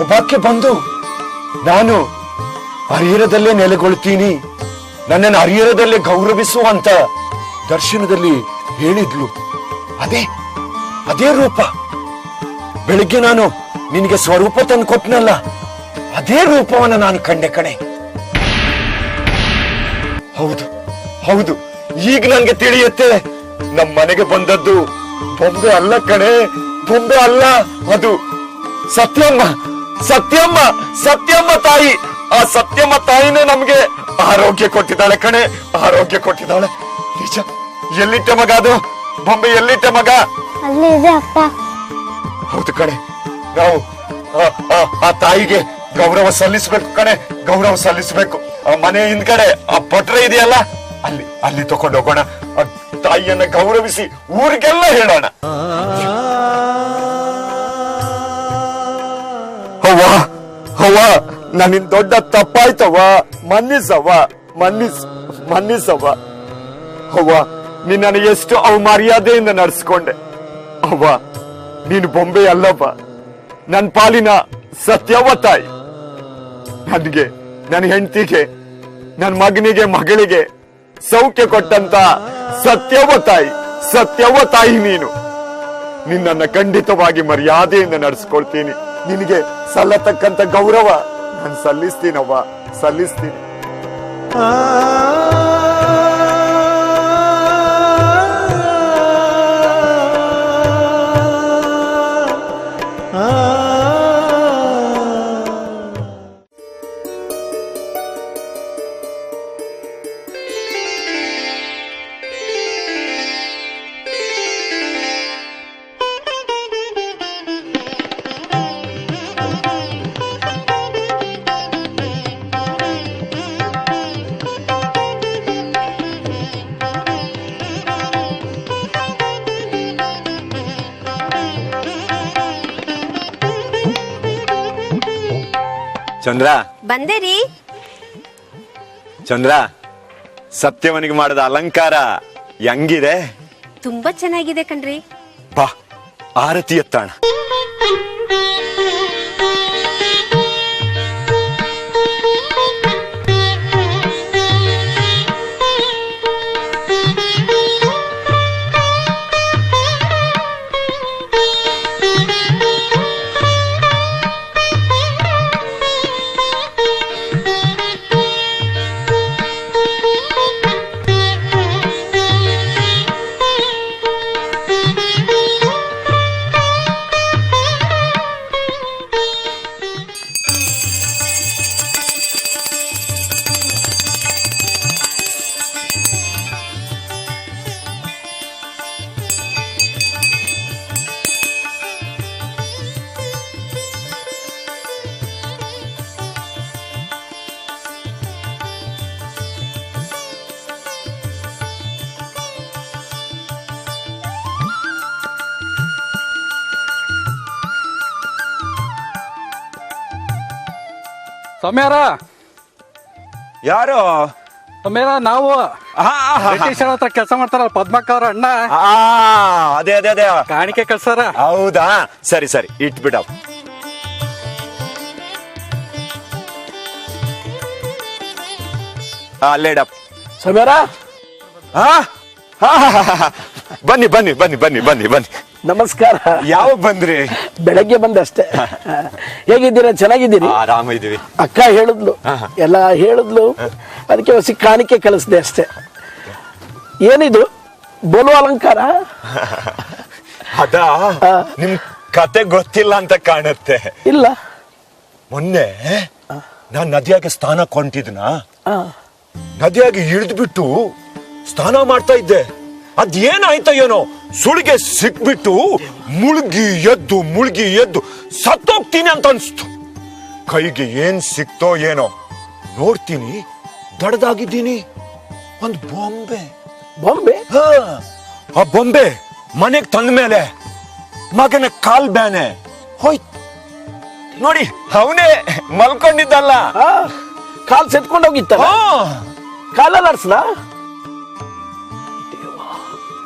ಒಬ್ಬಾಕೆ ಬಂದು, ನಾನು ಹರಿಹರದಲ್ಲೇ ನೆಲೆಗೊಳ್ತೀನಿ. ನನ್ನನ್ನು ಹರಿಹರದಲ್ಲೇ ಗೌರವಿಸು ಅಂತ ದರ್ಶನದಲ್ಲಿ ಹೇಳಿದ್ಲು. ಅದೇ ಅದೇ ರೂಪ. ಬೆಳಿಗ್ಗೆ ನಾನು ನಿನಗೆ ಸ್ವರೂಪ ತಂದು ಕೊಟ್ಟನಲ್ಲ, ಅದೇ ರೂಪವನ್ನ ನಾನು ಕಂಡೆ ಕಣೆ. ಹೌದು ಹೌದು, ಈಗ ನನಗೆ ತಿಳಿಯುತ್ತೆ ನಮ್ಮ ಮನೆಗೆ ಬಂದದ್ದು ಬೊಂಬೆ ಅಲ್ಲ ಕಣೆ, ಬೊಂಬೆ ಅಲ್ಲ ಅದು. ಸತ್ಯಮ್ಮ ಸತ್ಯಮ್ಮ ಸತ್ಯಮ್ಮ ತಾಯಿ. ಆ ಸತ್ಯಮ್ಮ ತಾಯಿನೇ ನಮ್ಗೆ ಆರೋಗ್ಯ ಕೊಟ್ಟಿದ್ದಾಳೆ ಕಣೆ ಆರೋಗ್ಯ ಕೊಟ್ಟಿದ್ದಾಳೆ. ನಿಜ ಎಲ್ಲಿಟ್ಟೆ ಮಗ ಅದು? ಬೊಂಬೆ ಎಲ್ಲಿಟ್ಟೆ ಮಗ? ಅಲ್ಲಿ ಇದೆ ಅಪ್ಪ. ಹೌದು ಕಣೆ ನಾವು ಆ- ತಾಯಿಗೆ ಗೌರವ ಸಲ್ಲಿಸಬೇಕು ಕಣೆ ಗೌರವ ಸಲ್ಲಿಸಬೇಕು. ಆ ಮನೆ ಹಿಂದ್ಗಡೆ ಆ ಪಟ್ರೆ ಇದೆಯಲ್ಲ? ಅಲ್ಲಿ ಅಲ್ಲಿ ತಗೊಂಡು ಹೋಗೋಣ. ಆ ತಾಯಿಯನ್ನ ಗೌರವಿಸಿ ಊರಿಗೆಲ್ಲ ಹೇಳೋಣ. ಅವ್ವ ಅವ್ವ ನನ್ನಿನ್ ದೊಡ್ಡ ತಪ್ಪಾಯ್ತವ್ವ. ಮನ್ನಿಸವ್ವ, ಮನ್ನಿಸ್, ಮನ್ನಿಸವ್ವ. ಅವ್ವ ನೀನ್ ಎಷ್ಟು ಅವಮರ್ಯಾದೆಯಿಂದ ನಡ್ಸ್ಕೊಂಡೆ. ಅವ್ವ ನೀನು ಬೊಂಬೆ ಅಲ್ಲವ್ವ. ನನ್ ಪಾಲಿನ ಸತ್ಯವ ತಾಯಿ. ನನಗೆ ನನ್ನ ಹೆಂಡತಿಗೆ ನನ್ನ ಮಗನಿಗೆ, ಮಗಳಿಗೆ ಸೌಖ್ಯ ಕೊಟ್ಟಂತ ಸತ್ಯವ ತಾಯಿ ಸತ್ಯವ ತಾಯಿ ನೀನು. ನಿನ್ನನ್ನ ಖಂಡಿತವಾಗಿ ಮರ್ಯಾದೆಯಿಂದ ನಡೆಸ್ಕೊಳ್ತೀನಿ. ನಿನಗೆ ಸಲ್ಲತಕ್ಕಂತ ಗೌರವ ನಾನು ಸಲ್ಲಿಸ್ತೀನವ್ವ ಸಲ್ಲಿಸ್ತೀನಿ. ಚಂದ್ರ? ಬಂದೆ ರೀ ಚಂದ್ರ ಸತ್ಯವನಿಗೆ ಮಾಡಿದ ಅಲಂಕಾರ ಹೆಂಗಿದೆ? ತುಂಬಾ ಚೆನ್ನಾಗಿದೆ ಕಣ್ರಿ. ಬಾ ಆರತಿ ಎತ್ತಾಣ. ಸೌಮ್ಯಾರ? ಯಾರು? ಸೌಮ್ಯಾರ ನಾವು ಬ್ರಿಟಿಷರ ಹತ್ರ ಕೆಲಸ ಮಾಡ್ತಾರಲ್ಲ ಪದ್ಮಕ್ಕ ಅವ್ರ ಅಣ್ಣ. ಆ, ಅದೇ ಅದೇ ಅದೇ. ಕಾಣಿಕೆ ಕಳ್ಸಾರ ಹೌದಾ? ಸರಿ ಸರಿ ಇಟ್ಬಿಡ. ಅಲ್ಲೇಡಪ್ ಹಾ. ಬನ್ನಿ ಬನ್ನಿ ಬನ್ನಿ ಬನ್ನಿ ಬನ್ನಿ ಬನ್ನಿ. ನಮಸ್ಕಾರ. ಯಾವ ಬಂದ್ರಿ? ಬೆಳಗ್ಗೆ ಬಂದಷ್ಟೇ ಹೇಗಿದ್ದೀರಾ? ಚೆನ್ನಾಗಿದ್ದೀರಿ? ಆರಾಮ ಇದೀವಿ ಅಕ್ಕ ಹೇಳಿದ್ಲು. ಎಲ್ಲ ಹೇಳಿದ್ಲು. ಅದಕ್ಕೆ ಹೊಸ ಕಾಣಿಕೆ ಕಳಿಸ್ದೆ ಅಷ್ಟೇ. ಏನಿದು? ಬೋಲು ಅಲಂಕಾರ? ಅದ? ನಿಮ್ ಕತೆ ಗೊತ್ತಿಲ್ಲ ಅಂತ ಕಾಣುತ್ತೆ. ಇಲ್ಲ. ಮೊನ್ನೆ ನಾನ್ ನದಿಯಾಗೆ ಸ್ನಾನ ಕೊಂಟಿದ್ನ ಆ, ನದಿಯಾಗಿ ಇಳಿದ್ಬಿಟ್ಟು ಸ್ನಾನ ಮಾಡ್ತಾ ಇದ್ದೆ. ಅದೇನಾಯ್ತ ಏನೋ? ಸುಳಿಗೆ ಸಿಕ್ಬಿಟ್ಟು ಮುಳುಗಿ ಎದ್ದು ಮುಳುಗಿ ಎದ್ದು ಸತ್ತೋಗ್ತೀನಿ ಅಂತ ಅನ್ಸ್ತು ಕೈಗೆ ಏನ್ ಸಿಕ್ತೋ ಏನೋ ನೋಡ್ತೀನಿ ದಡದಾಗಿದ್ದೀನಿ. ಒಂದು ಬೊಂಬೆ. ಬೊಂಬೆ? ಹಾ, ಆ ಬೊಂಬೆ ಮನೆಗ್ ತಂದ ಮೇಲೆ ಮಗನ ಕಾಲ್ ಬ್ಯಾನೆ ಹೋಯ್ತು. ನೋಡಿ ಅವನೇ ಮಲ್ಕೊಂಡಿದ್ದಲ್ಲ. ಕಾಲ್ ಸೆತ್ಕೊಂಡೋಗಿತ್ತ ಕಾಲಲ್ಲ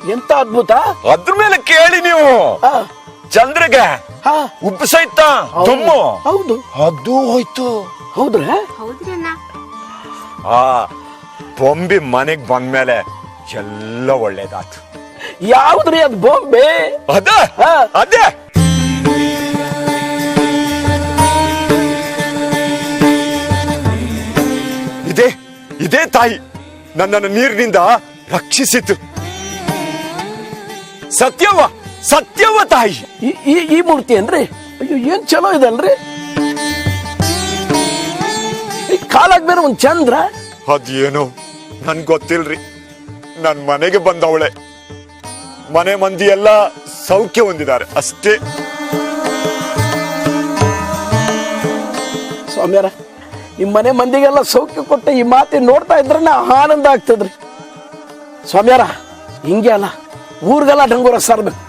ಎಂತ ಅದ್ಭುತ? ಅದ್ರ ಮೇಲೆ ಕೇಳಿ ನೀವು. ಆ, ಚಂದ್ರಗೆ ಹಾ. ಸಹಿತ ತುಮ್ಮು ಹೌದು. ಅದು ಹೋಯ್ತು. ಹೌದ್ರಾ? ಹೌದ್ರಿ ಆ ಬೊಂಬಿ ಮನೆಗ್ ಬಂದ್ಮೇಲೆ ಎಲ್ಲ ಒಳ್ಳೇದಾತು ಯಾವ್ದ್ರಿ ಅದ್ ಬೊಂಬೆ? ಅದೇ ಹಾ. ಅದೇ. ಇದೇ ಇದೇ ತಾಯಿ. ನನ್ನನ್ನು ನೀರಿನಿಂದ ರಕ್ಷಿಸಿತು. ಸತ್ಯವ ಸತ್ಯವ ತಾಯಿ. ಈ- ಈ ಮೂರ್ತಿ ಏನ್ರಿ? ಅಯ್ಯೋ ಏನ್ ಚಲೋ ಇದೆ ಅಲ್ರಿ ಈ ಕಾಲಾಗ್ ಬೇರೆ ಒಂದ್ ಚಂದ್ರ? ಅದೇನು? ನನ್ ಗೊತ್ತಿಲ್ರಿ. ನನ್ ಮನೆಗೆ ಬಂದವಳೆ. ಮನೆ ಮಂದಿ ಎಲ್ಲ ಸೌಖ್ಯ ಹೊಂದಿದ್ದಾರೆ ಅಷ್ಟೇ. ಸ್ವಾಮ್ಯಾರ ನಿಮ್ಮ ಮನೆ ಮಂದಿಗೆಲ್ಲ ಸೌಖ್ಯ ಕೊಟ್ಟ ಈ ಮಾತಿ ನೋಡ್ತಾ ಇದ್ರೆ ಆನಂದ ಆಗ್ತದ್ರಿ. ಸ್ವಾಮ್ಯಾರ ಹಿಂಗೆ ಅಲ್ಲ. ಊರ್ಗೆಲ್ಲ ಡಂಗೂರ ಸಾರ್ಬೇಕು.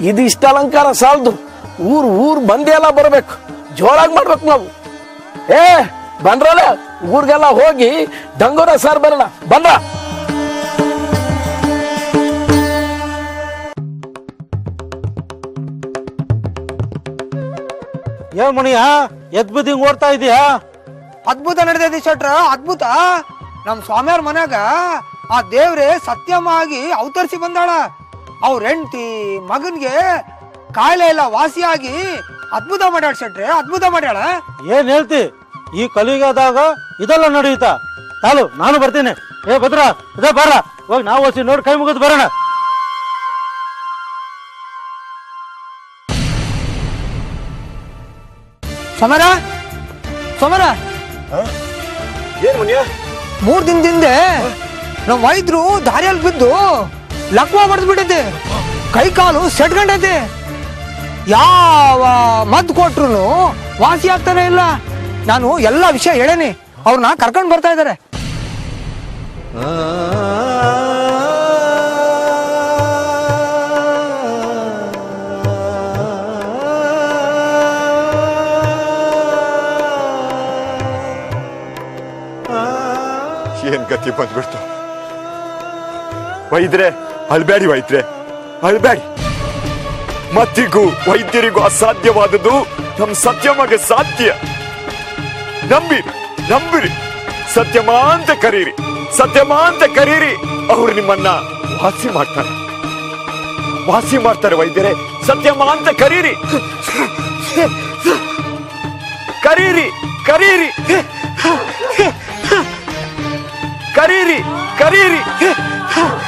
ಇದು ಇಷ್ಟ ಅಲಂಕಾರ ಸಾಲದು. ಊರು ಊರು ಬಂದೇ ಎಲ್ಲ ಬರ್ಬೇಕು. ಜೋರಾಗಿ ಮಾಡ್ಬೇಕು ನಾವು. ಏ, ಬಂದ್ರಲ್ಲ, ಊರ್ಗೆಲ್ಲ ಹೋಗಿ ಡಂಗೂರ ಸಾರ್ ಬರೋಣ. ಬಂದ್ರ? ಏ ಮಣಿಯ ಎದ್ ಬುದ್ದಿ ಓಡ್ತಾ ಇದೀಯಾ? ಅದ್ಭುತ ನಡೆದೈತಿ ಶೆಟ್ರ, ಅದ್ಭುತ. ನಮ್ ಸ್ವಾಮಿಯವ್ರ ಮನ್ಯಾಗ ಆ ದೇವ್ರೆ ಸತ್ಯಮಾಗಿ ಆಗಿ ಅವತರಿಸಿ ಬಂದಾಳ. ಅವ್ರ ಹೆಂಡತಿ ಮಗನ್ಗೆ ಕಾಯಿಲೆ ಎಲ್ಲ ವಾಸಿಯಾಗಿ ಅದ್ಭುತ ಮಾಡ್ಯಾಳ ಶೆಟ್ರೆ ಅದ್ಭುತ ಮಾಡ್ಯಾಳ. ಏನ್ ಹೇಳ್ತಿ? ಈ ಕಲಿಗಾದಾಗ ಇದೆಲ್ಲ ನಡೆಯುತ್ತ? ತಾಲು ನಾನು ಬರ್ತೀನಿ. ಏ ಭದ್ರ ಇದೇ ಬರ. ಹೋಗಿ ನಾವು ಹೊಸಿ ನೋಡಿ ಕೈ ಮುಗಿದು ಬರೋಣ. ಸಮರ? ಸಮರ? ಏನ್ ಮುನಿಯ? ಮೂರ್ ದಿನದಿಂದ ನಮ್ ವೈದ್ಯರು ದಾರಿಯಲ್ಲಿ ಬಿದ್ದು ಲಕ್ವ ಬಡ್ದು ಬಿಟ್ಟೈತೆ ಕೈ ಕಾಲು ಸೆಟ್ಕೊಂಡೈತೆ ಯಾವ ಮದ್ದು ಕೊಟ್ರು ವಾಸಿ ಆಗ್ತಾನೆ ಇಲ್ಲ. ನಾನು ಎಲ್ಲ ವಿಷಯ ಹೇಳೇನಿ. ಅವ್ರನ್ನ ಕರ್ಕೊಂಡು ಬರ್ತಾ ಇದ್ದಾರೆ ಏನ್ ಗತಿ ಬಂದ್ಬಿಡ್ತು? ವೈದ್ರೆ ಅಳ್ಬೇಡಿ ವೈದ್ರೆ ಅಳ್ಬೇಡಿ ಮತ್ತಿಗೂ ವೈದ್ಯರಿಗೂ ಅಸಾಧ್ಯವಾದದ್ದು ನಮ್ ಸತ್ಯಮಗೆ ಸಾಧ್ಯ. ನಂಬಿರಿ ನಂಬಿರಿ. ಸತ್ಯಮ ಅಂತ ಕರೀರಿ. ಸತ್ಯಮ ಅಂತ ಕರೀರಿ. ಅವರು ನಿಮ್ಮನ್ನ ವಾಸಿ ಮಾಡ್ತಾರೆ. ವಾಸಿ ಮಾಡ್ತಾರೆ ವೈದ್ಯರೇ. ಸತ್ಯಮ ಅಂತ ಕರೀರಿ. ಕರೀರಿ ಕರೀರಿ. ಕರೀರಿ ಕರೀರಿ.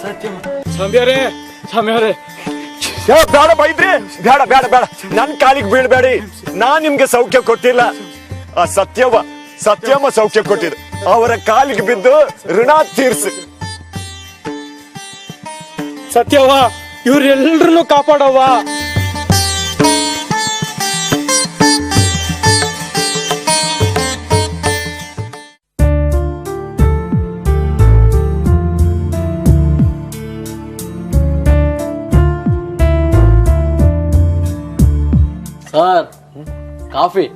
ಸ್ವಾಮಿಯವರೇ ಸ್ವಾಮಿಯವರೇ ಏ, ಬೇಡ ಬೈದ್ರಿ ಬೇಡ ಬೇಡ ಬೇಡ ನನ್ ಕಾಲಿಗೆ ಬೀಳ್ಬೇಡಿ. ನಾನ್ ನಿಮ್ಗೆ ಸೌಖ್ಯ ಕೊಟ್ಟಿಲ್ಲ. ಆ ಸತ್ಯವ ಸತ್ಯಮ್ಮ ಸೌಖ್ಯ ಕೊಟ್ಟಿದ್ರು ಅವರ ಕಾಲಿಗೆ ಬಿದ್ದು ಋಣ ತೀರ್ಸು. ಸತ್ಯವ್ವ ಇವ್ರೆಲ್ರನ್ನೂ ಕಾಪಾಡವ್ವ. ಕಾಫಿ.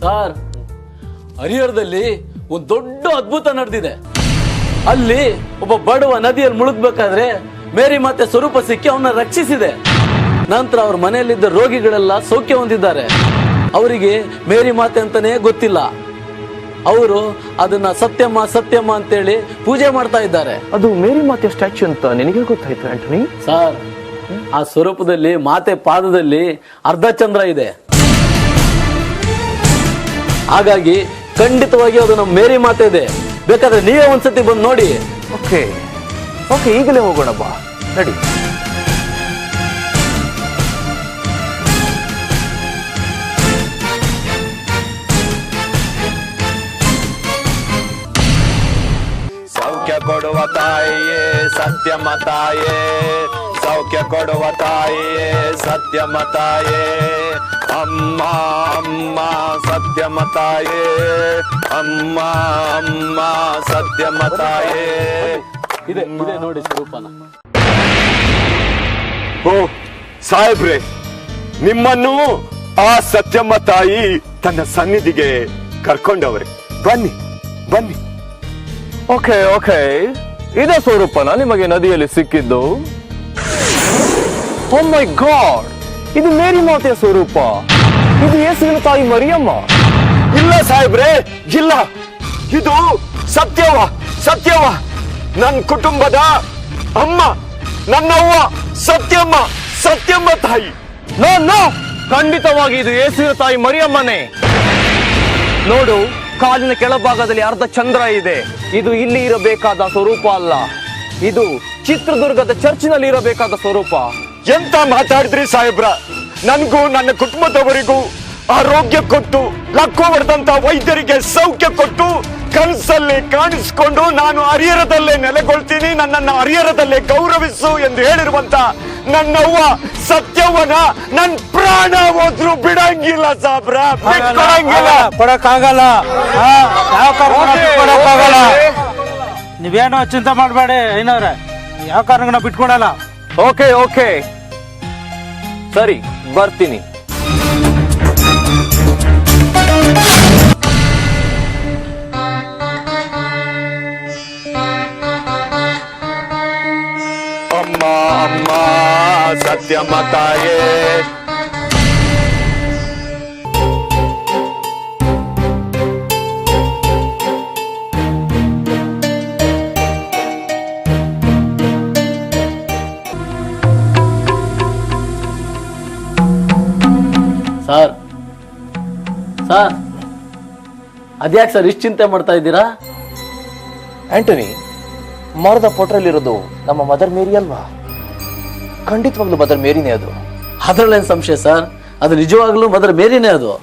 ಸರ್, ಹರಿಹರದಲ್ಲಿ ಒಂದು ದೊಡ್ಡ ಅದ್ಭುತ ನಡೆದಿದೆ. ಅಲ್ಲಿ ಒಬ್ಬ ಬಡವ ನದಿಯಲ್ಲಿ ಮುಳುಗ್ಬೇಕಾದ್ರೆ ಮೇರಿ ಮತ್ತೆ ಸ್ವರೂಪ ಸಿಕ್ಕಿ ಅವನ್ನ ರಕ್ಷಿಸಿದೆ. ನಂತರ ಅವ್ರ ಮನೆಯಲ್ಲಿದ್ದ ರೋಗಿಗಳೆಲ್ಲ ಸೌಖ್ಯ ಹೊಂದಿದ್ದಾರೆ. ಅವರಿಗೆ ಮೇರಿ ಮಾತೆ ಅಂತಾನೆ ಗೊತ್ತಿಲ್ಲ. ಅವರು ಅದನ್ನ ಸತ್ಯಮ್ಮ ಸತ್ಯಮ್ಮ ಅಂತೇಳಿ ಪೂಜೆ ಮಾಡ್ತಾ ಇದ್ದಾರೆ. ಅದು ಮೇರಿ ಮಾತೆ ಸ್ಟ್ಯಾಚ್ಯೂ ಅಂತ ನಿನಗೆ ಗೊತ್ತಾಯ್ತು ಆಂಟನಿ? ಸರ್ ಆ ಸ್ವರೂಪದಲ್ಲಿ ಮಾತೆ ಪಾದದಲ್ಲಿ ಅರ್ಧ ಚಂದ್ರ ಇದೆ. ಹಾಗಾಗಿ ಖಂಡಿತವಾಗಿ ಅದು ನಮ್ಮ ಮೇರಿ ಮಾತೆ ಇದೆ. ಬೇಕಾದ್ರೆ ನೀವೇ ಒಂದ್ಸತಿ ಬಂದು ನೋಡಿ. ಓಕೆ ಓಕೆ ಈಗಲೇ ಹೋಗೋಣ ಬಾ. ನಡಿ. ಸೌಖ್ಯ ಕೊಡುವ ತಾಯಿಯೇ ಸತ್ಯಮ ತಾಯೇ. ಸೌಖ್ಯ ಕೊಡುವ ತಾಯಿಯೇ ಸತ್ಯಮ ತಾಯೇ. ಅಮ್ಮ ಅಮ್ಮ ಸತ್ಯಮ ತಾಯೇ. ಅಮ್ಮ ಅಮ್ಮ ಸತ್ಯಮ ತಾಯೇ. ಇದೆ ಇದೆ ನೋಡಿ ಸ್ವರೂಪನ. ಓ ಸಾಹೇಬ್ರೆ ನಿಮ್ಮನ್ನು ಆ ಸತ್ಯಮ್ಮ ತಾಯಿ ತನ್ನ ಸನ್ನಿಧಿಗೆ ಕರ್ಕೊಂಡವ್ರೆ. ಬನ್ನಿ ಬನ್ನಿ. Okay okay. ಇದೇ ಸ್ವರೂಪನ ನಿಮಗೆ ನದಿಯಲ್ಲಿ ಸಿಕ್ಕಿದ್ದು. ಓ ಮೈ ಗಾಡ್ ಇದು ಮೇರಿ ಮಾತೆಯ ಸ್ವರೂಪ. ಇದು ಯೇಸುವಿನ ತಾಯಿ ಮರಿಯಮ್ಮ. ಇಲ್ಲ ಸಾಹೇಬ್ರೆ, ಇಲ್ಲ. ಇದು ಸತ್ಯವ ಸತ್ಯವ. ನನ್ನ ಕುಟುಂಬದ ಅಮ್ಮ, ನನ್ನವ್ವ, ಸತ್ಯಮ್ಮ ಸತ್ಯಮ್ಮ ತಾಯಿ. No no. ಖಂಡಿತವಾಗಿ ಇದು ಯೇಸುವಿನ ತಾಯಿ ಮರಿಯಮ್ಮನೇ. ನೋಡು ಕಾಲಿನ ಕೆಳಭಾಗದಲ್ಲಿ ಅರ್ಧ ಚಂದ್ರ ಇದೆ. ಇದು ಇಲ್ಲಿ ಇರಬೇಕಾದ ಸ್ವರೂಪ ಅಲ್ಲ. ಇದು ಚಿತ್ರದುರ್ಗದ ಚರ್ಚಿನಲ್ಲಿ ಇರಬೇಕಾದ ಸ್ವರೂಪ. ಎಂತ ಮಾತಾಡಿದ್ರಿ ಸಾಹೇಬ್ರ? ನನ್ಗೂ ನನ್ನ ಕುಟುಂಬದವರಿಗೂ ಆರೋಗ್ಯ ಕೊಟ್ಟು, ಲಕ್ಕೋ ಹೊಡೆದಂತ ವೈದ್ಯರಿಗೆ ಸೌಖ್ಯ ಕೊಟ್ಟು, ಕನಸಲ್ಲಿ ಕಾಣಿಸ್ಕೊಂಡು ನಾನು ಹರಿಹರದಲ್ಲೇ ನೆಲೆಗೊಳ್ತೀನಿ, ನನ್ನನ್ನು ಹರಿಹರದಲ್ಲೇ ಗೌರವಿಸು ಎಂದು ಹೇಳಿರುವಂತ ನನ್ನವ್ವ ಸತ್ಯವನ ನನ್ ಪ್ರಾಣ ಹೋದ್ರು ಬಿಡಂಗಿಲ್ಲ ಸಾಬ್ರ. ಬಿಟ್ಕೊಡಂಗಿಲ್ಲ ಕೊಡಕ್ಕಾಗಲ್ಲ. ಯಾವ ಕಾರಣಕ್ಕೂ ಕೊಡಕ್ಕಾಗಲ್ಲ. ನೀವೇನೋ ಚಿಂತೆ ಮಾಡಬೇಡಿ ಏನವ್ರೆ ಯಾವ ಕಾರಣಕ್ಕೆ ನಾವು ಬಿಟ್ಕೊಡಲ್ಲ ಓಕೆ ಓಕೆ. ಸರಿ ಬರ್ತೀನಿ. ಅಮ್ಮ ಅಮ್ಮ. ಸತ್ಯಮ್ಮ ಮತಾಯೇ ಸರ್ ಸರ್ ಅದ್ಯಾಕೆ ಸರ್ ಇಷ್ಟು ಚಿಂತೆ ಮಾಡ್ತಾ ಇದ್ದೀರಾ? ಆಂಟನಿ ಮರದ ಪೊಟ್ರಲ್ಲಿರೋದು ನಮ್ಮ ಮದರ್ ಮೇರಿ ಅಲ್ವಾ? ಖಂಡಿತವಾಗ್ಲೂ ಮದರ್ ಮೇರಿನೇ ಅದು. ಅದರಲ್ಲೇನು ಸಂಶಯ ಸರ್? ಅದು ನಿಜವಾಗ್ಲೂ ಮದರ್ ಮೇರಿನೇ ಅದು.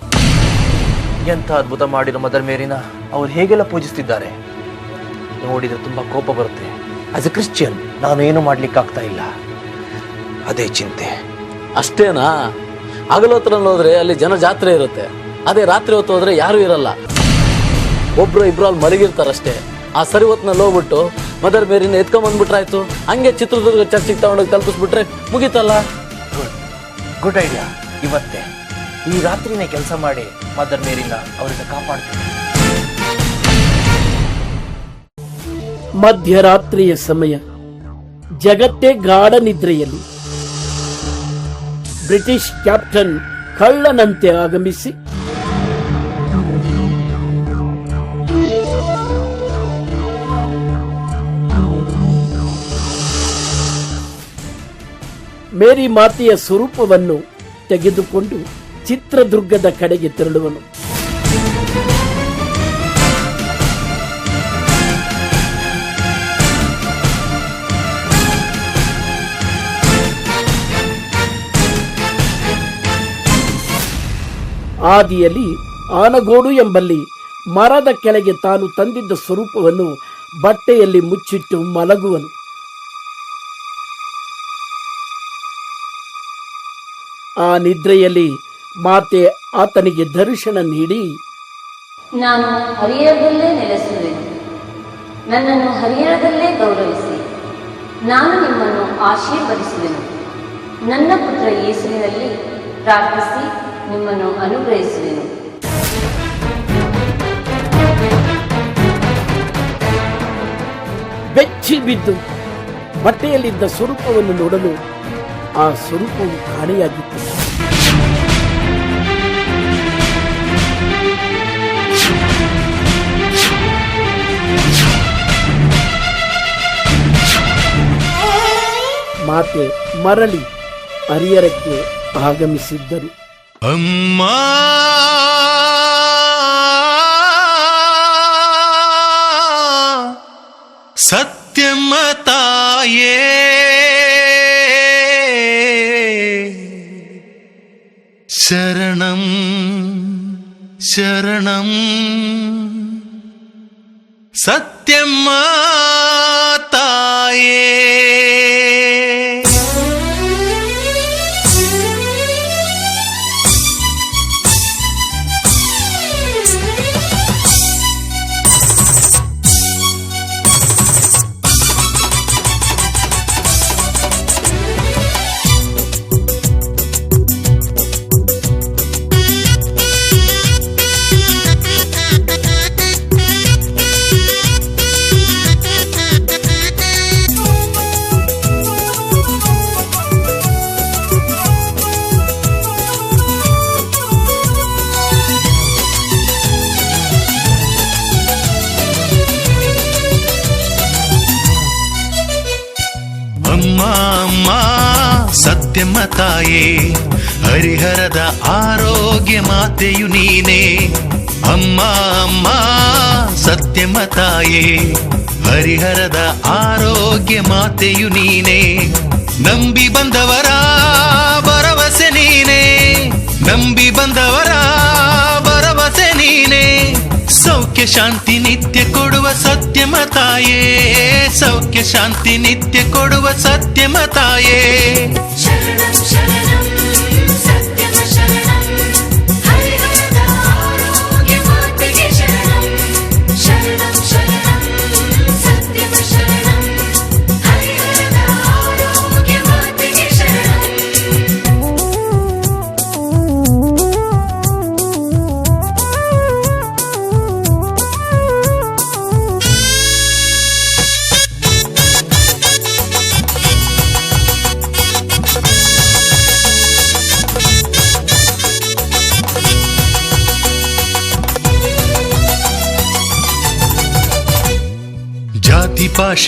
ಎಂಥ ಅದ್ಭುತ ಮಾಡಿರೋ ಮದರ್ ಮೇರಿನ ಅವ್ರು ಹೇಗೆಲ್ಲ ಪೂಜಿಸ್ತಿದ್ದಾರೆ? ನೋಡಿದ್ರೆ ತುಂಬಾ ಕೋಪ ಬರುತ್ತೆ. ಆಸ್ ಎ ಕ್ರಿಶ್ಚಿಯನ್ ನಾನು ಏನು ಮಾಡ್ಲಿಕ್ಕಾಗ್ತಾ ಇಲ್ಲ. ಅದೇ ಚಿಂತೆ. ಅಷ್ಟೇನಾ? ಹಗಲೋತ್ರ ಹೋದ್ರೆ ಅಲ್ಲಿ ಜನ ಜಾತ್ರೆ ಇರುತ್ತೆ. ಅದೇ ರಾತ್ರಿ ಹೊತ್ತು ಹೋದ್ರೆ ಯಾರು ಇರಲ್ಲ. ಒಬ್ರು ಇಬ್ರು ಅಲ್ಲಿ ಮಲಗಿರ್ತಾರಷ್ಟೇ. ಆ ಸರಿ ಹೊತ್ನಲ್ಲಿ ಹೋಗ್ಬಿಟ್ಟು ಮದರ್ ಮೇರಿನ ಎತ್ಕೊಂಡ್ ಬಂದ್ಬಿಟ್ರಾಯ್ತು. ಹಂಗೆ ಚಿತ್ರದುರ್ಗ ಚರ್ಚಿಗೆ ತಗೊಂಡೋಗಿ ತಲುಪಿಸ್ಬಿಟ್ರೆ ಮುಗೀತಲ್ಲ? ಗುಡ್ ಐಡಿಯಾ ಇವತ್ತೇ. ಈ ರಾತ್ರಿನೇ ಕೆಲಸ ಮಾಡಿ ಮದರ್ ಮೇರಿನ ಅವರಿಂದ ಕಾಪಾಡ್ತೀನಿ. ಮಧ್ಯರಾತ್ರಿಯ ಸಮಯ. ಜಗತ್ತೇ ಗಾಢ ನಿದ್ರೆಯಲ್ಲಿ. ಬ್ರಿಟಿಷ್ ಕ್ಯಾಪ್ಟನ್ ಕಳ್ಳನಂತೆ ಆಗಮಿಸಿ ಮೇರಿ ಮಾತೆಯ ಸ್ವರೂಪವನ್ನು ತೆಗೆದುಕೊಂಡು ಚಿತ್ರದುರ್ಗದ ಕಡೆಗೆ ತೆರಳುವನು. ಆದಿಯಲ್ಲಿ ಆನಗೋಡು ಎಂಬಲ್ಲಿ ಮರದ ಕೆಳಗೆ ತಾನು ತಂದಿದ್ದ ಸ್ವರೂಪವನ್ನು ಬಟ್ಟೆಯಲ್ಲಿ ಮುಚ್ಚಿಟ್ಟು ಮಲಗುವನು. ಆ ನಿದ್ರೆಯಲ್ಲಿ ಮಾತೆ ಆತನಿಗೆ ದರ್ಶನ ನೀಡಿ. ನಾನು ಹರಿಯರದಲ್ಲೇ ನೆಲೆಸುವೆನು ನನ್ನನ್ನು ಹರಿಯರದಲ್ಲೇ ಗೌರವಿಸಿ. ನಾನು ನಿಮ್ಮನ್ನು ಆಶೀರ್ವದಿಸುವೆನು. ನನ್ನ ಪುತ್ರ ಯೇಸುವಿನಲ್ಲಿ ಪ್ರಾರ್ಥಿಸಿ ನಿಮ್ಮನ್ನು ಅನುಗ್ರಹಿಸುವೆನು. ಬೆಚ್ಚಿ ಬಿದ್ದು ಬಟ್ಟೆಯಲ್ಲಿದ್ದ ಸ್ವರೂಪವನ್ನು ನೋಡಲು ಆ ಸ್ವರೂಪವು ಕಾಣೆಯಾಗಿತ್ತು ಮಾತೆ ಮರಳಿ ಹರಿಯರಕ್ಕೆ ಆಗಮಿಸಿದ್ದರು. ಅಮ್ಮ! ಸತ್ಯಮ್ಮ ತಾಯೇ! ശരണം ശരണം. സത്യ ಮಾತೆಯು ನೀನೇ. ಅಮ್ಮ ಅಮ್ಮ ಸತ್ಯಮತಾಯೇ ಹರಿಹರದ ಆರೋಗ್ಯ ಮಾತೆಯು ನೀನೇ. ನಂಬಿ ಬಂದವರ ಭರವಸೆ ನೀನೇ. ನಂಬಿ ಬಂದವರ ಭರವಸೆ ನೀನೇ. ಸೌಖ್ಯ, ಶಾಂತಿ, ನಿತ್ಯ ಕೊಡುವ ಸತ್ಯಮ ತಾಯೇ. ಸೌಖ್ಯ, ಶಾಂತಿ, ನಿತ್ಯ ಕೊಡುವ ಸತ್ಯಮ ತಾಯೇ.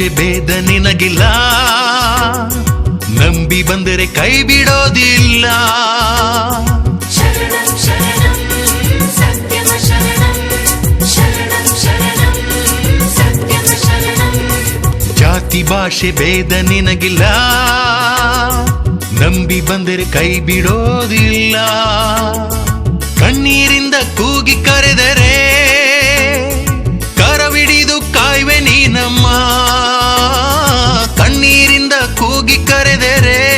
ಭಾಷೆ ಭೇದ ನಿನಗಿಲ್ಲ. ನಂಬಿ ಬಂದರೆ ಕೈ ಬಿಡೋದಿಲ್ಲ. ಜಾತಿ ಭಾಷೆ ಭೇದ ನಿನಗಿಲ್ಲ. ನಂಬಿ ಬಂದರೆ ಕೈ ಬಿಡೋದಿಲ್ಲ. ಕಣ್ಣೀರಿಂದ ಕೂಗಿ ಕರೆದರೆ ಕೂಗಿ ಕರೆದರೆ ಕರವಿಡಿದು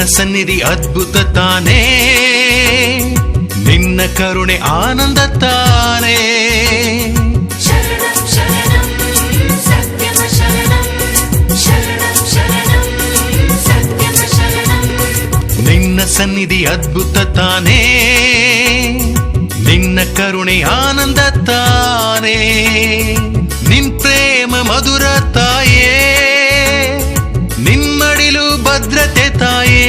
ನಿನ್ನ ಸನ್ನಿಧಿ ಅದ್ಭುತ ತಾನೇ. ನಿನ್ನ ಕರುಣೆ ಆನಂದ ತಾನೇ. ನಿನ್ನ ಸನ್ನಿಧಿ ಅದ್ಭುತ ತಾನೇ. ನಿನ್ನ ಕರುಣೆ ಆನಂದ ತಾನೇ. ನಿನ್ ಪ್ರೇಮ ಮಧುರ ತಾಯೇ. ನಿಮ್ಮಡಿಲು ಭದ್ರತೆ ತಾಯೇ